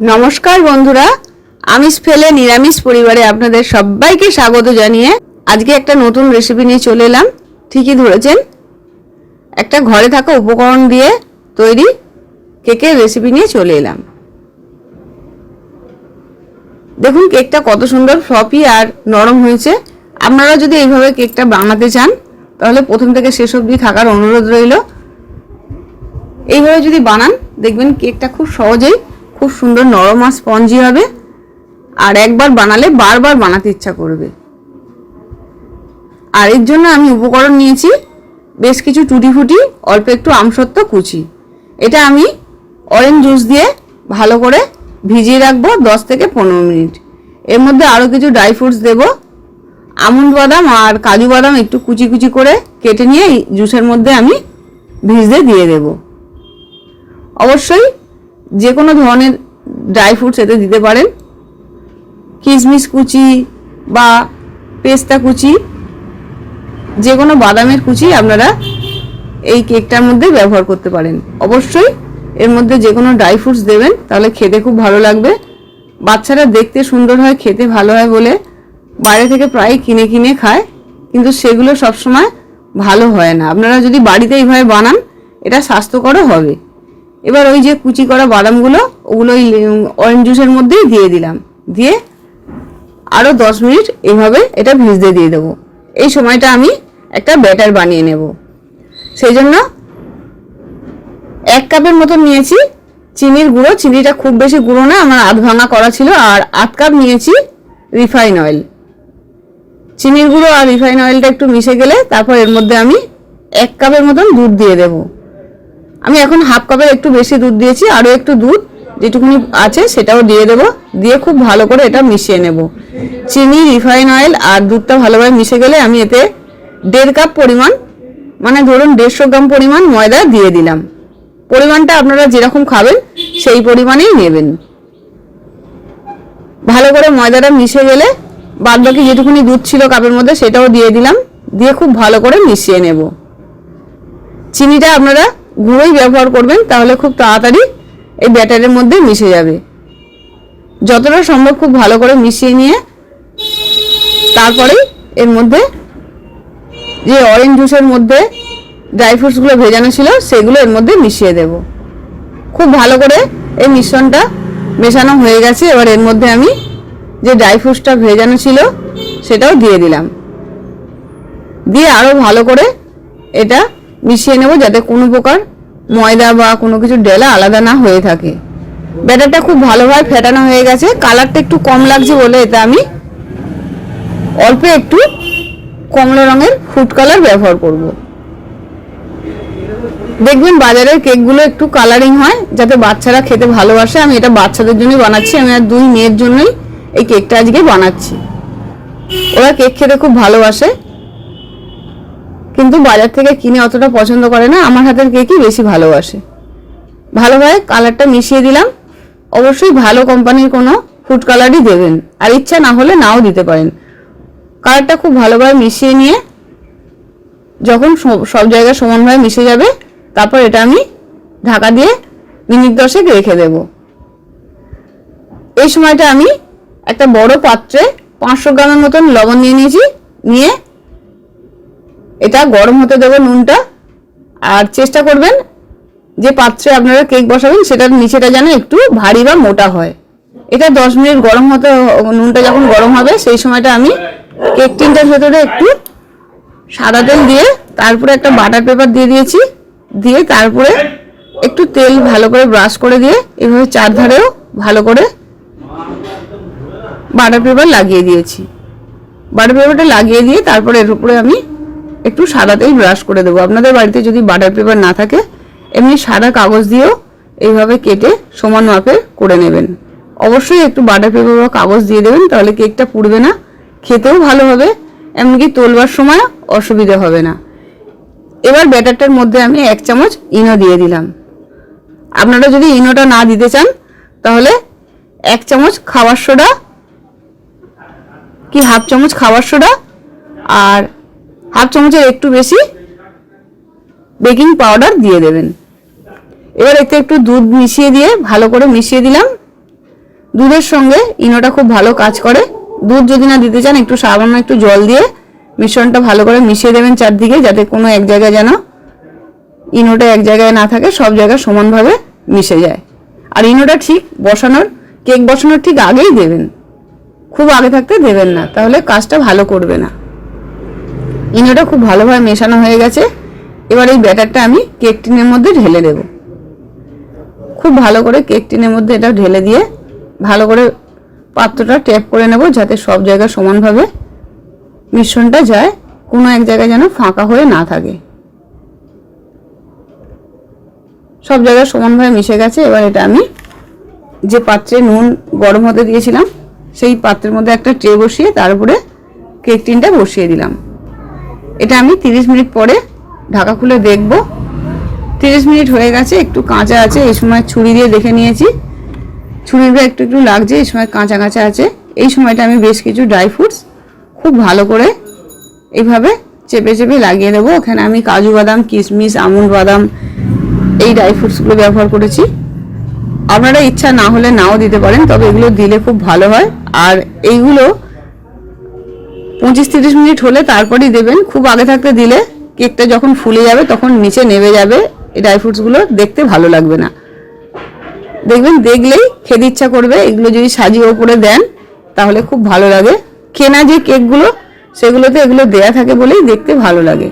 নমস্কার বন্ধুরা আমিষ ফেলে নিরামিষ পরিবারে আপনাদের সবাইকে স্বাগত জানিয়ে আজকে একটা নতুন রেসিপি নিয়ে চলে এলাম। ঠিকই ধরেছেন। একটা ঘরে থাকা উপকরণ দিয়ে তৈরি কেকের রেসিপি নিয়ে চলে এলাম। দেখুন কেকটা কত সুন্দর ফ্লপি আর নরম হয়েছে। আপনারা যদি এইভাবে কেকটা বানাতে চান, তাহলে প্রথম থেকে শেষ অবধি থাকার অনুরোধ রইল। এইভাবে যদি বানান, দেখবেন কেকটা খুব সহজেই খুব সুন্দর নরম আর স্পঞ্জি হবে। আর একবার বানালে বারবার বানাতে ইচ্ছা করবে। আর এর জন্য আমি উপকরণ নিয়েছি বেশ কিছু টুটি ফুটি, অল্প একটু আমসত্ত্ব কুচি। এটা আমি অরেঞ্জ জুস দিয়ে ভালো করে ভিজিয়ে রাখব দশ থেকে পনেরো মিনিট। এর মধ্যে আরও কিছু ড্রাই ফ্রুটস দেবো। আমন্ড বাদাম আর কাজু বাদাম একটু কুচি কুচি করে কেটে নিয়ে জুসের মধ্যে আমি ভিজতে দিয়ে দেবো। অবশ্যই যে কোনো ধরনের ড্রাই ফ্রুটস এতে দিতে পারেন। কিশমিশ কুচি বা পেস্তা কুচি যে কোনো বাদামের কুচি আপনারা এই কেকটার মধ্যে ব্যবহার করতে পারেন। অবশ্যই এর মধ্যে যে কোনো ড্রাই ফ্রুটস দেবেন, তাহলে খেতে খুব ভালো লাগবে। বাচ্চারা দেখতে সুন্দর হয়, খেতে ভালো হয় বলে বাইরে থেকে প্রায় কিনে কিনে খায়, কিন্তু সেগুলো সবসময় ভালো হয় না। আপনারা যদি বাড়িতে এইভাবে বানান, এটা স্বাস্থ্যকরও হবে। এবার ওই যে কুচি করা বাদামগুলো, ওগুলো ওই অরেঞ্জ জুসের মধ্যেই দিয়ে দিলাম। দিয়ে আরও দশ মিনিট এভাবে এটা ভিজতে দিয়ে দেবো। এই সময়টা আমি একটা ব্যাটার বানিয়ে নেব। সেই জন্য এক কাপের মতন নিয়েছি। চিনির গুঁড়ো, চিনিটা খুব বেশি গুঁড়ো না, আমার আধ ভাঙা করা ছিল, আর আধ কাপ নিয়েছি রিফাইন অয়েল। চিনির গুঁড়ো আর রিফাইন অয়েলটা একটু মিশে গেলে তারপর এর মধ্যে আমি এক কাপের মতন দুধ দিয়ে দেবো। আমি এখন হাফ কাপের একটু বেশি দুধ দিয়েছি, আরও একটু দুধ যেটুকুনি আছে সেটাও দিয়ে দেবো। দিয়ে খুব ভালো করে এটা মিশিয়ে নেব। চিনি, রিফাইন অয়েল আর দুধটা ভালোভাবে মিশে গেলে আমি এতে দেড় কাপ পরিমাণ মানে ধরুন দেড়শো গ্রাম পরিমাণ ময়দা দিয়ে দিলাম। পরিমাণটা আপনারা যেরকম খাবেন সেই পরিমাণেই নেবেন। ভালো করে ময়দাটা মিশে গেলে বাদ বাকি যেটুকুনি দুধ ছিল কাপের মধ্যে সেটাও দিয়ে দিলাম। দিয়ে খুব ভালো করে মিশিয়ে নেব। চিনিটা আপনারা গুঁড়োই ব্যবহার করবেন, তাহলে খুব তাড়াতাড়ি এই ব্যাটারের মধ্যে মিশে যাবে। যতটা সম্ভব খুব ভালো করে মিশিয়ে নিয়ে, তারপরেই এর মধ্যে যে অরেঞ্জ জুসের মধ্যে ড্রাই ফ্রুটসগুলো ভেজানো ছিল, সেগুলো এর মধ্যে মিশিয়ে দেব। খুব ভালো করে এই মিশ্রণটা মেশানো হয়ে গেছে। এবার এর মধ্যে আমি যে ড্রাই ফ্রুটসটা ভেজানো ছিল, সেটাও দিয়ে দিলাম। দিয়ে আরও ভালো করে এটা মিশিয়ে নেব যাতে কোনো প্রকার ময়দা বা কোনো কিছু ডেলা আলাদা না হয়ে থাকে। ব্যাটারটা খুব ভালোভাবে ফেটানো হয়ে গেছে। কালারটা একটু কম লাগছে বলে এটা আমি অল্প একটু কমলা রঙের ফুড কালার ব্যবহার করব। দেখবেন বাজারের কেকগুলো একটু কালারিং হয়, যাতে বাচ্চারা খেতে ভালোবাসে। আমি এটা বাচ্চাদের জন্যই বানাচ্ছি, আমি আর দুই মেয়ের জন্যই এই কেকটা আজকে বানাচ্ছি। ওরা কেক খেতে খুব ভালোবাসে। কিন্তু বাজার থেকে কিনে অতটা পছন্দ করে না, আমার হাতের কেকই বেশি ভালোবাসে। ভালোভাবে কালারটা মিশিয়ে দিলাম। অবশ্যই ভালো কোম্পানির কোনো ফুড কালারই দেবেন। আর ইচ্ছা না হলে নাও দিতে পারেন। কালারটা খুব ভালোভাবে মিশিয়ে নিয়ে যখন সব- জায়গায় সমানভাবে মিশে যাবে, তারপর এটা আমি ঢাকা দিয়ে মিনিট দশেক রেখে দেব। এই সময়টা আমি একটা বড় পাত্রে পাঁচশো গ্রামের মতন লবণ নিয়ে নিয়েছি, নিয়ে এটা গরম হতে দেবো নুনটা। আর চেষ্টা করবেন যে পাত্রে আপনারা কেক বসাবেন, সেটার নিচেটা যেন একটু ভারী বা মোটা হয়। এটা দশ মিনিট গরম হতে নুনটা যখন গরম হবে, সেই সময়টা আমি কেক টিনটার ভেতরে একটু সাদা তেল দিয়ে, তারপরে একটা বাটার পেপার দিয়ে দিয়েছি। দিয়ে তারপরে একটু তেল ভালো করে ব্রাশ করে দিয়ে, এভাবে চারধারেও ভালো করে বাটার পেপার লাগিয়ে দিয়েছি। বাটার পেপারটা লাগিয়ে দিয়ে তারপরে এর উপরে আমি একটু সাদাতেই ব্রাশ করে দেবো। আপনাদের বাড়িতে যদি বাটার পেপার না থাকে, এমনি সাদা কাগজ দিয়েও এইভাবে কেটে সমান মাপে করে নেবেন। অবশ্যই একটু বাটার পেপার বা কাগজ দিয়ে দেবেন, তাহলে কেকটা পুড়বে না, খেতেও ভালো হবে, এমনকি তোলবার সময় অসুবিধা হবে না। এবার ব্যাটারটার মধ্যে আমি এক চামচ ইনো দিয়ে দিলাম। আপনারা যদি ইনোটা না দিতে চান, তাহলে এক চামচ খাবার সোডা কি, হাফ চামচ খাবার সোডা আর হাফ চামচের একটু বেশি বেকিং পাউডার দিয়ে দেবেন। এবার এতে একটু দুধ মিশিয়ে দিয়ে ভালো করে মিশিয়ে দিলাম। দুধের সঙ্গে ইনোটা খুব ভালো কাজ করে। দুধ যদি না দিতে চান, একটু সামান্য একটু জল দিয়ে মিশ্রণটা ভালো করে মিশিয়ে দেবেন চারদিকে, যাতে কোনো এক জায়গায় যেন ইনোটা এক জায়গায় না থাকে, সব জায়গায় সমানভাবে মিশে যায়। আর ইনোটা ঠিক বসানোর, কেক বসানোর ঠিক আগেই দেবেন। খুব আগে থাকতে দেবেন না, তাহলে কাজটা ভালো করবে না। ইনোটা খুব ভালোভাবে মেশানো হয়ে গেছে। এবার এই ব্যাটারটা আমি কেক টিনের মধ্যে ঢেলে দেব। খুব ভালো করে কেক টিনের মধ্যে এটা ঢেলে দিয়ে ভালো করে পাত্রটা ট্যাপ করে নেব যাতে সব জায়গায় সমানভাবে মিশ্রণটা যায়, কোনো এক জায়গায় যেন ফাঁকা হয়ে না থাকে। সব জায়গায় সমানভাবে মিশে গেছে, এবার এটা আমি যে পাত্রে নুন গরম হতে দিয়েছিলাম, সেই পাত্রের মধ্যে একটা ট্রে বসিয়ে তার উপরে কেক টিনটা বসিয়ে দিলাম। এটা আমি তিরিশ মিনিট পরে ঢাকা খুলে দেখব। তিরিশ মিনিট হয়ে গেছে, একটু কাঁচা আছে, এই সময় ছুরি দিয়ে দেখে নিয়েছি। ছুরিটা একটু একটু লাগছে, এই সময় কাঁচা কাঁচা আছে। এই সময়টা আমি বেশ কিছু ড্রাই ফ্রুটস খুব ভালো করে এইভাবে চেপে চেপে লাগিয়ে দেবো। ওখানে আমি কাজু বাদাম, কিশমিশ, আমুল বাদাম এই ড্রাই ফ্রুটসগুলো ব্যবহার করেছি। আপনারা ইচ্ছা না হলে নাও দিতে পারেন, তবে এগুলো দিলে খুব ভালো হয়। আর এইগুলো পঁচিশ তিরিশ মিনিট হলে তারপরেই দেবেন। খুব আগে থাকতে দিলে কেকটা যখন ফুলে যাবে তখন নিচে নেমে যাবে। এই ড্রাই ফ্রুটসগুলো দেখতে ভালো লাগবে না। দেখবেন দেখলেই খেতে ইচ্ছা করবে। এগুলো যদি সাজিয়ে ওপরে দেন তাহলে খুব ভালো লাগে। কেনা যে কেকগুলো, সেগুলোতে এগুলো দেয়া থাকে বলেই দেখতে ভালো লাগে।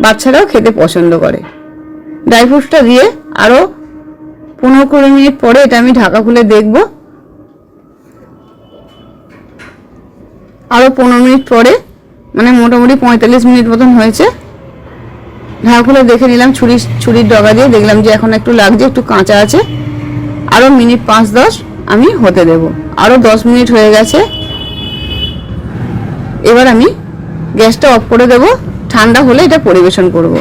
বাচ্চারাও খেতে পছন্দ করে। ড্রাই ফ্রুটসটা দিয়ে আরও পনেরো কুড়ি মিনিট পরে এটা আমি ঢাকা খুলে দেখব। আরও পনেরো মিনিট পরে মানে মোটামুটি পঁয়তাল্লিশ মিনিট মতন হয়েছে। ঢাকা খুলে দেখে নিলাম, ছুরি, ছুরির ডগা দিয়ে দেখলাম যে এখন একটু লাগছে, একটু কাঁচা আছে। আরও মিনিট পাঁচ দশ আমি হতে দেব। আরও দশ মিনিট হয়ে গেছে। এবার আমি গ্যাসটা অফ করে দেব। ঠান্ডা হলে এটা পরিবেশন করব।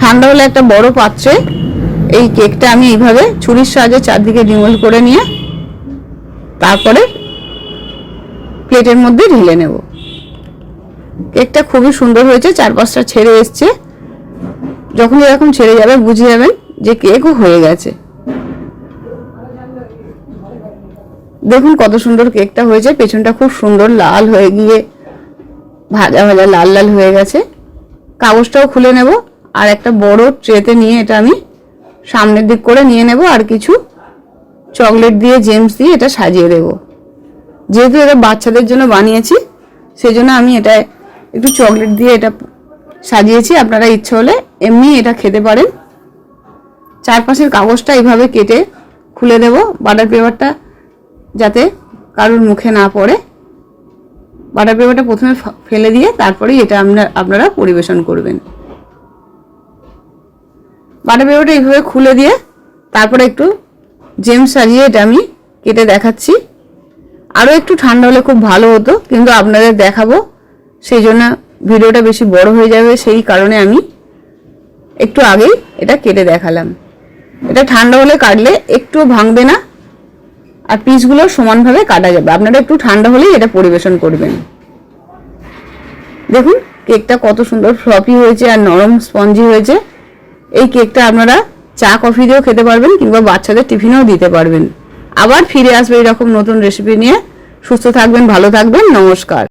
ঠান্ডা হলে একটা বড় পাত্রে এই কেকটা আমি এইভাবে ছুরির সাহায্যে চারদিকে ডিমোল করে নিয়ে, তারপরে প্লেটের মধ্যে ঢেলে নেব। কেকটা খুবই সুন্দর হয়েছে, চারপাশটা ছেড়ে এসছে। যখন এরকম ছেড়ে যাবে, বুঝে যাবেন যে কেকও হয়ে গেছে। দেখুন কত সুন্দর কেকটা হয়েছে, পেছনটা খুব সুন্দর লাল হয়ে গিয়ে ভাজা ভাজা লাল লাল হয়ে গেছে। কাগজটাও খুলে নেব, আর একটা বড় ট্রেতে নিয়ে এটা আমি সামনের দিক করে নিয়ে নেব, আর কিছু চকলেট দিয়ে জেমস দিয়ে এটা সাজিয়ে দেব। যেহেতু এটা বাচ্চাদের জন্য বানিয়েছি সেই জন্য আমি এটা একটু চকলেট দিয়ে এটা সাজিয়েছি। আপনারা ইচ্ছে হলে এমনি এটা খেতে পারেন। চারপাশের কাগজটা এইভাবে কেটে খুলে দেব বাটার পেপারটা যাতে কারোর মুখে না পড়ে। বাটার পেপারটা প্রথমে ফেলে দিয়ে তারপরেই এটা আপনারা আপনারা পরিবেশন করবেন। বাটার পেপারটা এইভাবে খুলে দিয়ে তারপরে একটু জেম সাজিয়ে এটা আমি কেটে দেখাচ্ছি। আরও একটু ঠান্ডা হলে খুব ভালো হতো, কিন্তু আপনাদের দেখাবো। সেই জন্য ভিডিওটা বেশি বড় হয়ে যাবে, সেই কারণে আমি একটু আগেই এটা কেটে দেখালাম। এটা ঠান্ডা হলে কাটলে একটুও ভাঙবে না, আর পিসগুলো সমানভাবে কাটা যাবে। আপনারা একটু ঠান্ডা হলেই এটা পরিবেশন করবেন। দেখুন, কেকটা কত সুন্দর ফ্লপি হয়েছে আর নরম স্পঞ্জি হয়েছে। এই কেকটা আপনারা চা, কফি দিয়েও খেতে পারবেন, কিংবা বাচ্চাদের টিফিনেও দিতে পারবেন। আবার ফিরে আসবে এরকম নতুন রেসিপি নিয়ে। সুস্থ থাকবেন ভালো থাকবেন নমস্কার।